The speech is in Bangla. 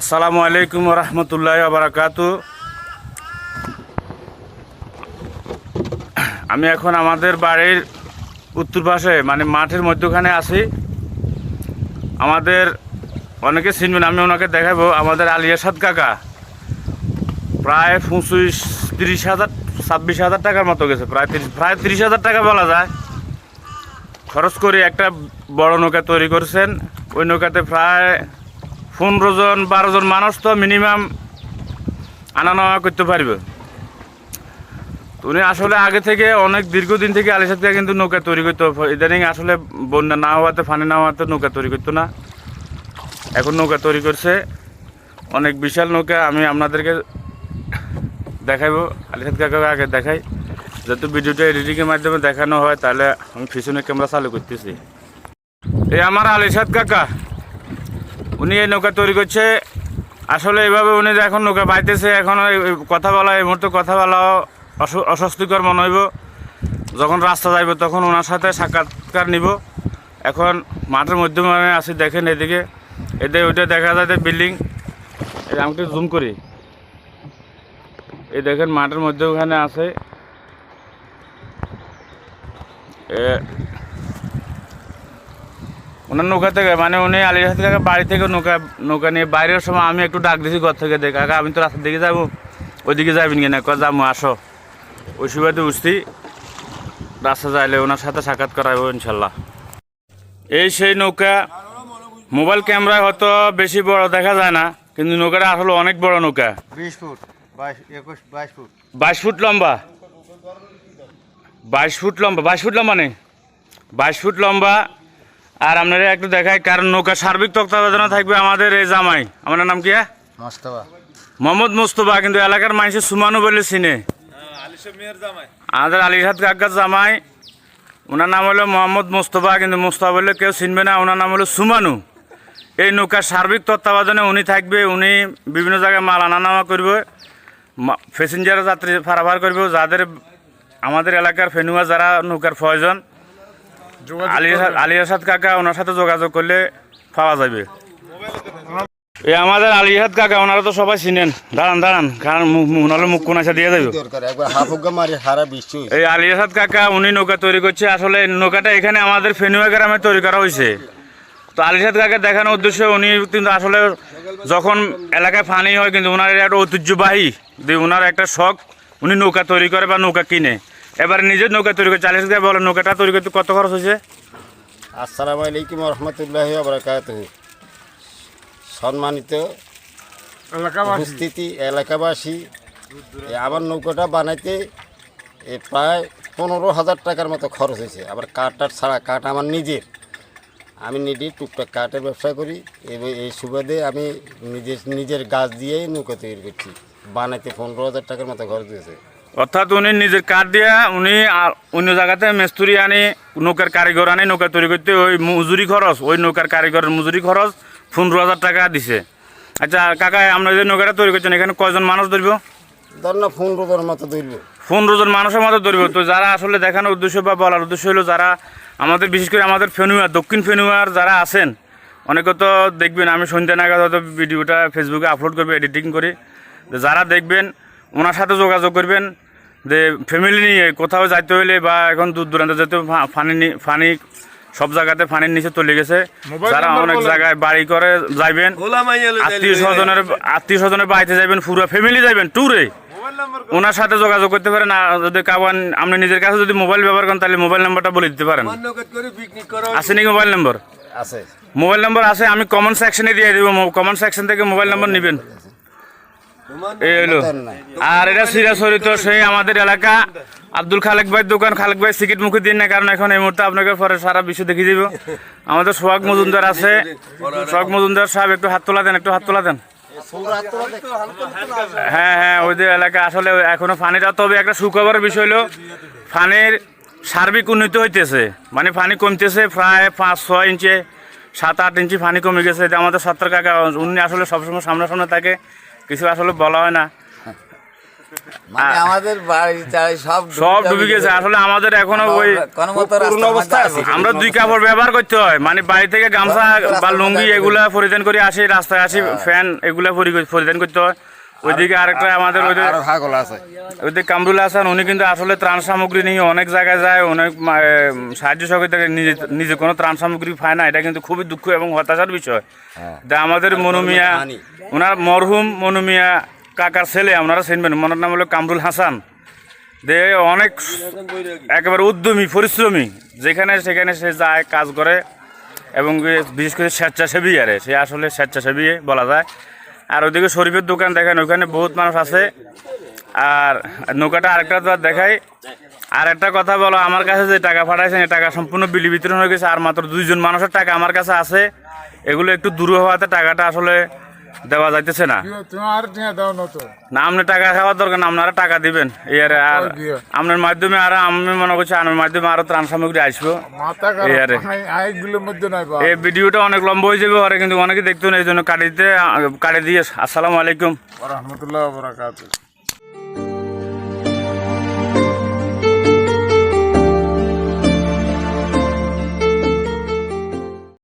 আসসালামু আলাইকুম রহমতুল্লাহ বারাকাতু। আমি এখন আমাদের বাড়ির উত্তর পাশে মানে মাঠের মধ্যখানে আছি। আমাদের অনেকে চিনবেন, আমি ওনাকে দেখাবো। আমাদের আলিয়াসাদ কাকা প্রায় পঁচিশ, তিরিশ হাজার, ছাব্বিশ হাজার টাকার মতো গেছে, প্রায় তিরিশ প্রায় তিরিশ হাজার টাকা বলা যায়। খরচ করে একটা বড় নৌকা তৈরি করছেন। ওই নৌকাতে প্রায় পনেরো জন, বারো জন মানুষ তো মিনিমাম আনা নেওয়া করতে পারবে। উনি আসলে আগে থেকে অনেক দীর্ঘদিন থেকে আলিসাদ থেকে কিন্তু নৌকা তৈরি করতো। ইদানিং আসলে বন্যা না হওয়াতে ফানি না হওয়াতে নৌকা তৈরি করতো না। এখন নৌকা তৈরি করছে। অনেক বিশাল নৌকা, আমি আপনাদেরকে দেখাইবো। আলিসাদ কাকাকে আগে দেখাই। যেহেতু ভিডিওটা এডিটিংয়ের মাধ্যমে দেখানো হয়, তাহলে আমি পিছনে ক্যামেরা চালু করতেছি। এই আমার আলিসাদ কাকা। উনি এই নৌকা তৈরি করছে। আসলে এইভাবে উনি এখন নৌকা বাইতেছে এখন কথা বলা, এই মুহূর্তে কথা অস- অস্বস্তিকর মনে হইব। যখন রাস্তা যাইব তখন ওনার সাথে সাক্ষাৎকার নিব। এখন মাঠের মধ্যে মানে আসি দেখেন এদিকে। এদিকে ওইটা দেখা যায় বিল্ডিং। আমি একটু জুম করি। এই দেখেন মাঠের মধ্যে ওখানে আছে। ওনার নৌকা থেকে মানে উনি আলিহাত কাকা বাড়ি থেকে নৌকা নৌকা নিয়ে বাইরের সময় আমি একটু ডাক দিছি ঘর থেকে দেখ কাকা আমি তো রাস্তার দিকে যাব ওইদিকে যাবেন কিনা? কয় যাব আসো। ওই সুবাদে উঠছি রাস্তা যাইলে ওনার সাথে সাক্ষাৎ করাবো ইনশাল্লাহ। এই সেই নৌকা মোবাইল ক্যামেরায় হয়তো বেশি বড় দেখা যায় না কিন্তু নৌকাটা আসলে অনেক বড় নৌকা। বিশ ফুট বাইশ ফুট। বাইশ ফুট লম্বা। বাইশ ফুট লম্বা বাইশ ফুট লম্বা নেই বাইশ ফুট লম্বা আর আপনারা একটু দেখায় কারণ নৌকা সার্বিক তত্ত্বাবধানে থাকবে আমাদের এই জামাই। আমার নাম কি হ্যাঁ? মোহাম্মদ মুস্তফা কিন্তু এলাকার মানুষের সুমানু বলে চিনে। আমাদের আলিহাত কাকার জামাই ওনার নাম হলো মোহাম্মদ মুস্তফা কিন্তু মুস্তফা বললে কেউ চিনবে না ওনার নাম হলো সুমানু। এই নৌকার সার্বিক তত্ত্বাবধানে উনি থাকবে উনি বিভিন্ন জায়গায় মাল আনা নেওয়া করবে প্যাসেঞ্জার যাত্রী ফারাফার করবে যাদের আমাদের এলাকার ফেনুয়া যারা নৌকার প্রয়োজন আলিয়াসাদ আলিয়াসাদ কাকা ওনার সাথে যোগাযোগ করলে পাওয়া যাবে এই আমাদের আলিহাত কাকা ওনারা তো সবাই চিনেন। দাঁড়ান দাঁড়ান কারণ মুখ মুখ কোনাশা দিয়ে বিশ্ব এই আলিয়াসাদ কাকা উনি নৌকা তৈরি করছে। আসলে নৌকাটা এখানে আমাদের ফেনুয়া গ্রামে তৈরি করা হয়েছে। তো আলিসাদ কাকে দেখানোর উদ্দেশ্যে উনি কিন্তু আসলে যখন এলাকায় ফানি হয় কিন্তু ওনার একটা ঐতিহ্যবাহী যে ওনার একটা শখ উনি নৌকা তৈরি করে বা নৌকা কিনে। এবারে নিজের নৌকা তৈরি করে আলিসাদ কাকা বলে নৌকাটা তৈরি করতে কত খরচ হয়েছে? আসসালামু আলাইকুম রহমতুল্লাহ বরকাত সম্মানিত উপস্থিতি এলাকাবাসী এ আমার নৌকাটা বানাইতে এ প্রায় পনেরো হাজার টাকার মতো খরচ হয়েছে। আবার কাঠটার ছাড়া কাঠ আমার নিজের। আমি নিজে টুকটাক কাঠের ব্যবসা করি। এবং এই সুবাদে আমি নিজের নিজের গাছ দিয়েই নৌকা তৈরি করছি। বানাইতে পনেরো হাজার টাকার মতো খরচ হয়েছে। অর্থাৎ উনি নিজের কাঠ দিয়া উনি আর অন্য জায়গাতে মিস্ত্রি আনি নৌকার কারিগর আনি নৌকা তৈরি করতে ওই মজুরি খরচ ওই নৌকার কারিগরের মজুরি খরচ পনেরো হাজার টাকা দিছে। আচ্ছা কাকা আমরা যে নৌকাটা তৈরি করছেন এখানে কয়জন মানুষ ধরব? ধর না পনেরো জনের মতো ধরবো। পনেরো জন মানুষের মতো ধরব। তো যারা আসলে দেখানোর উদ্দেশ্য বা বলার উদ্দেশ্য হলো যারা আমাদের বিশেষ করে আমাদের ফেনুয়ার দক্ষিণ ফেনুয়ার যারা আছেন অনেকে তো দেখবেন আমি সন্ধ্যা নাগাদ হয়তো ভিডিওটা ফেসবুকে আপলোড করবে এডিটিং করে। যারা দেখবেন ওনার সাথে যোগাযোগ করবেন যে ফ্যামিলি নিয়ে কোথাও যাইতে হলে বা এখন দূর দূরান্তে যেতে ফানি ফানি সব জায়গাতে ফানির নিচে চলে গেছে। যারা অনেক জায়গায় বাড়ি করে যাইবেন আত্মীয় স্বজনের আত্মীয় স্বজনের বাড়িতে যাবেন পুরো ফ্যামিলি যাবেন ট্যুরে ওনার সাথে যোগাযোগ করতে পারেন আর যদি কাবান আপনি নিজের কাছে যদি মোবাইল ব্যবহার করেন তাহলে মোবাইল নাম্বারটা বলে দিতে পারেন। আছে নাকি মোবাইল নাম্বার আছে। মোবাইল নাম্বার আছে আমি কমেন্ট সেকশনে দিয়ে দিব কমেন্ট সেকশন থেকে মোবাইল নাম্বার নেবেন। এই হলো আর এটা সিরাজরিত সেই আমাদের এলাকা। আব্দুল খালেক ভাই দোকান, খালেক ভাই সিকিট মুখে দিন না, কারণ এখন এই মুহূর্তে আপনাকে পরে সারা বিশ্ব দেখিয়ে দিব। আমাদের সোহাগ মজুমদার আছে। সোহাগ মজুমদার সাহেব, একটু হাত তোলা দেন, একটু হাত তোলা দেন। হ্যাঁ হ্যাঁ ওই এলাকা আসলে এখনও ফানিটা, তবে একটা সুখবরের বিষয় হলো ফানির সার্বিক উন্নতি হইতেছে। মানে ফানি কমতেছে প্রায় পাঁচ, ছয় ইঞ্চি, সাত, আট ইঞ্চি ফানি কমে গেছে। এটা আমাদের সত্তর কাকা, উনি আসলে সবসময় সামনাসামনে থাকে। কিছু আসলে বলা হয় না। মানে আমাদের বাড়ি সব সব ডুবে গেছে। আসলে আমাদের এখনও ওই পূর্ণ অবস্থায় আছে। আমরা দুই কাপড় ব্যবহার করতে হয়। মানে বাড়ি থেকে গামছা বা লুঙ্গি এগুলা পরিধান করে আসি রাস্তায় আসি ফ্যান এগুলা পরি- পরিধান করতে হয়। ওইদিকে আরেকটা আমাদের ওই ছাগল আছে। ওইদিকে কামরুল হাসান উনি কিন্তু আসলে ত্রাণ সামগ্রী নিয়ে অনেক জায়গায় যায় অনেক সাহায্য সহযোগিতা নিজে নিজে কোনো ত্রাণ সামগ্রী পায় না। এটা কিন্তু খুবই দুঃখ এবং হতাশার বিষয়। তা আমাদের মনুমিয়া ওনার মরহুম মনুমিয়া কাকার ছেলে আপনারা চিনবেন ওনার নাম হলো কামরুল হাসান। দে অনেক একেবারে উদ্যমী পরিশ্রমী। যেখানে সেখানে সে যায় কাজ করে এবং বিশেষ করে স্বেচ্ছাসেবী আরে। সে আসলে স্বেচ্ছাসেবী বলা যায়। আর ওদিকে শরীফের দোকান দেখেন, ওখানে বহুত মানুষ আছে। আর নৌকাটা আরেকটা দেখাই আর একটা কথা বলো, আমার কাছে যে টাকা পাঠাইছেন এই টাকা সম্পূর্ণ বিলি বিতরণ হয়ে গেছে, আর মাত্র দুইজন মানুষের টাকা আমার কাছে আছে। এগুলো একটু দূর হওয়াতে টাকাটা আসলে দেওয়া যাইতেছে না। আপনি টাকা খাওয়ার দরকার না আপনারা টাকা দিবেন। ইয়ারে আর। আপনার মাধ্যমে আর আমি মনে করছি আমার মাধ্যমে আরও ত্রাণ সামগ্রী আসব। ইয়ারে এই বা এই ভিডিওটা অনেক লম্বা হয়ে যাবে ওরা কিন্তু অনেকে দেখতো না এই জন্য কাটি দিতে কাটে দিয়ে আসসালামু আলাইকুম। রহমতুল্লাহ